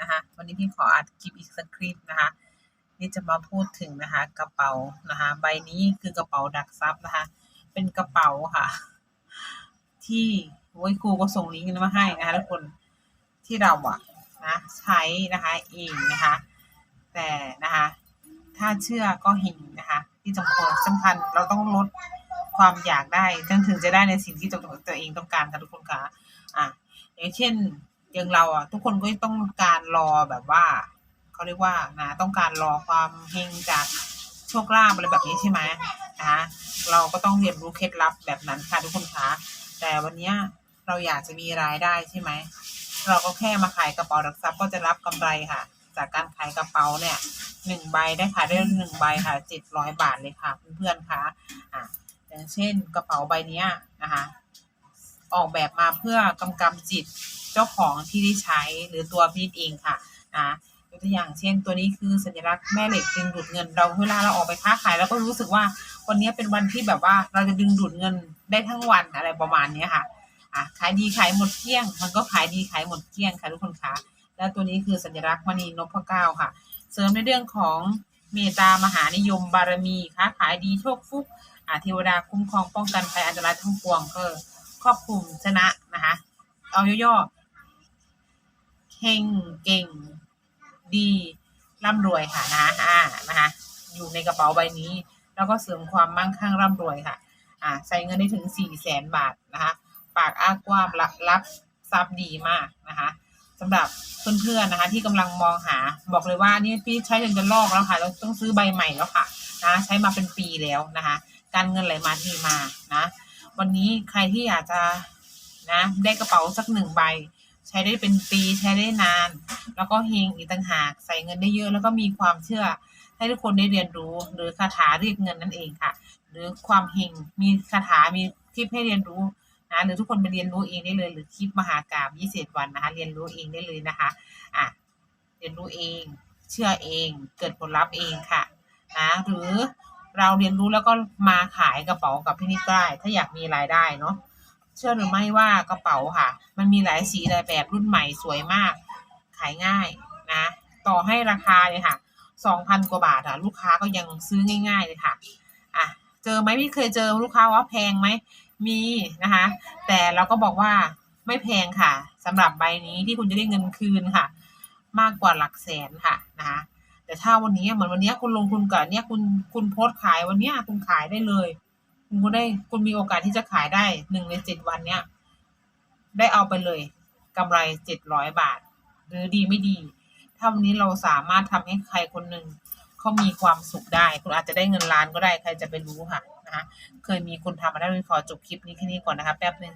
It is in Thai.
นะคะวันนี้พี่ขออัดคลิปอีกสักคลิปนะคะนี่จะมาพูดถึงนะคะ กระเป๋านะคะ ใบนี้คือกระเป๋าดักซับนะคะ เป็นกระเป๋าค่ะ ที่โอ้ยครูก็ส่งลิงก์มาให้นะคะทุกคนที่เราอะนะใช้นะคะเองนะคะ แต่นะคะ ถ้าเชื่อก็เห็นนะคะ ที่สำคัญสำคัญเราต้องลดความอยากได้จนถึงจะได้ในสิ่งที่ตัวตัวเองต้องการค่ะทุกคนค่ะอะอย่างเช่น อย่างเราอะทุกคนก็ต้องการรอแบบว่าเขาเรียกว่านะต้องการรอความเฮงจากโชคลาภอะไรแบบนี้ใช่ไหมนะคะเราก็ต้องเรียนรู้เคล็ดลับแบบนั้นค่ะทุกคนคะแต่วันเนี้ยเราอยากจะมีรายได้ใช่ไหมเราก็แค่มาขายกระเป๋าดักทรัพย์ก็จะรับกำไรค่ะ จากการขายกระเป๋าเนี่ยหนึ่งใบได้ขายได้หนึ่งใบค่ะเจ็ดร้อยบาทเลยค่ะเพื่อนๆคะอะอย่างเช่นกระเป๋าใบนี้นะคะ ออกแบบมาเพื่อกำกับจิต จ้าของที่ได้ใช้หรือตัวพีทเองค่ะนะยกตัวอย่างเช่น ตัวนี้คือสัญลักษณ์แม่เหล็กดึงดูดเงิน เราเวลาเราออกไปค้าขายเราก็รู้สึกว่าวันนี้เป็นวันที่แบบว่าเราจะดึงดูดเงินได้ทั้งวันอะไรประมาณเนี้ยค่ะอะขายดีขายหมดเกลี้ยง มันก็ขายดีขายหมดเกลี้ยงค่ะทุกคนคะแล้วตัวนี้คือสัญลักษณ์มณีนพเก้าค่ะ เสริมในเรื่องของเมตตามหานิยมบารมีค้าขายดีโชคฟุกอาเทวดาคุ้มครองป้องกันภัยอันตรายทั้งปวงก็ครอบคลุมชนะนะคะ เอาย่อๆ เฮงเก่ง ดีร่ำรวยค่ะนะอ่านะคะอยู่ในกระเป๋าใบนี้ แล้วก็เสริมความมั่งคั่งร่ำรวยค่ะ อ่า ใส่เงินได้ถึงสี่แสนบาทนะคะปากอ้ากว้างรับรับทรัพย์ดีมากนะคะสำหรับเพื่อนๆนะคะ ที่กำลังมองหาบอกเลยว่านี่พี่ใช้จนจะลอกแล้วค่ะเราต้องซื้อใบใหม่แล้วค่ะนะใช้มาเป็นปีแล้วนะคะ การเงินไหลมาที่มานะ วันนี้ใครที่อยากจะนะได้กระเป๋าสักหนึ่งใบ ใช้ได้เป็นปีใช้ได้นาน แล้วก็เฮงอีกต่างหากใส่เงินได้เยอะ แล้วก็มีความเชื่อ ให้ทุกคนได้เรียนรู้ หรือคาถาเรียกเงินนั่นเองค่ะ หรือความเฮงมีคาถามีคลิปให้เรียนรู้นะหรือทุกคนไปเรียนรู้เองได้เลย หรือคลิปมหากราบยี่สิบวันนะคะเรียนรู้เองได้เลยนะคะอะเรียนรู้เอง เชื่อเอง เกิดผลลัพธ์เองค่ะนะหรือเราเรียนรู้แล้วก็มาขายกระเป๋ากับพี่นิดได้ถ้าอยากมีรายได้เนาะ เชื่อหรือไม่ว่ากระเป๋าค่ะ มันมีหลายสีหลายแบบรุ่นใหม่สวยมาก ขายง่ายนะ ต่อให้ราคาเลยค่ะสองพันกว่าบาทอะลูกค้าก็ยังซื้อง่าย ๆเลยค่ะอะเจอไหมพี่เคยเจอลูกค้าว่าแพงไหมมีนะคะ แต่เราก็บอกว่าไม่แพงค่ะสำหรับใบนี้ที่คุณจะได้เงินคืนค่ะ มากกว่าหลักแสนค่ะนะคะแต่ถ้าวันนี้เหมือนวันนี้คุณลงทุนกับเนี่ยคุณคุณโพสต์ขายวันนี้คุณขายได้เลย คุณก็ได้คุณมีโอกาสที่จะขายได้หนึ่งในเจ็ดวันเนี้ย ได้เอาไปเลยกำไรเจ็ดร้อยบาท หรือดีไม่ดี ถ้าวันนี้เราสามารถทำให้ใครคนหนึ่งเขามีความสุขได้ คุณอาจจะได้เงินล้านก็ได้ใครจะไปรู้ค่ะนะคะเคยมีคนทำมาได้ไม่ขอจบคลิปนี้แค่นี้ก่อนนะคะแป๊บหนึ่ง